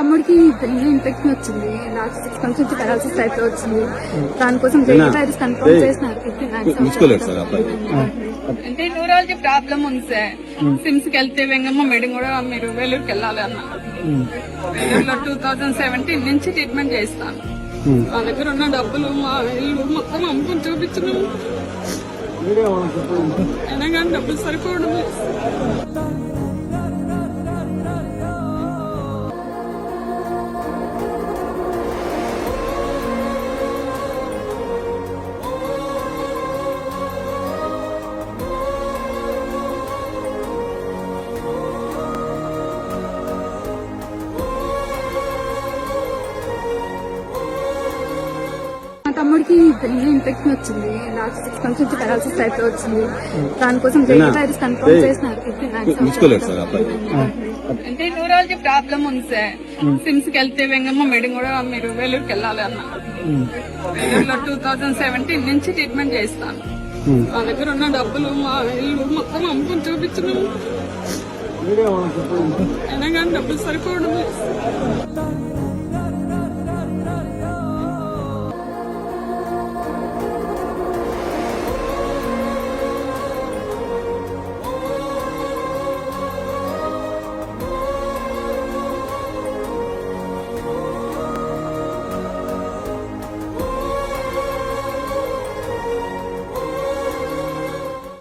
తమ్ముడికి brain infection వచ్చింది. Last six months నుంచి పెరాలసిస్ టైప్లో వచ్చింది. దానికోసం జైలు కన్ఫర్మ్ చేసినారు. అంటే న్యూరాలజీ ప్రాబ్లం ఉంది సార్. సిమ్స్కి వెళ్తే వెంగమ్మ మేడం కూడా మీరు వేలూరుకి వెళ్ళాలి అన్న వేలూరులో టూ థౌజండ్ సెవెంటీన్ నుంచి ట్రీట్మెంట్ చేస్తాను. మా. దగ్గర ఉన్న డబ్బులు మా ఇల్లు మొత్తం అమ్ముకుని చూపించినాము అయినా కానీ డబ్బులు సరిపోవడం లేదు. తమ్ముడికి బ్రెయిన్ ఇన్ఫెక్షన్ వచ్చింది. లాస్ట్ సిక్స్ మంత్స్ నుంచి పెరాలసిస్ టైప్లో వచ్చింది. దానికోసం జైలు కన్ఫర్మ్ చేసినారు. అంటే న్యూరాలజీ ప్రాబ్లం ఉంది సార్. సిమ్స్కి వెళ్తే వెంగమ్మ మేడం కూడా మీరు వేలూరుకి వెళ్ళాలి అన్న వేలూరులో టూ థౌజండ్ సెవెంటీన్ నుంచి ట్రీట్మెంట్ చేస్తాను. మా. దగ్గర ఉన్న డబ్బులు మా ఇల్లు మొత్తం అమ్ముకుని చూపించినాము అయినా కానీ డబ్బులు సరిపోవడం లేదు.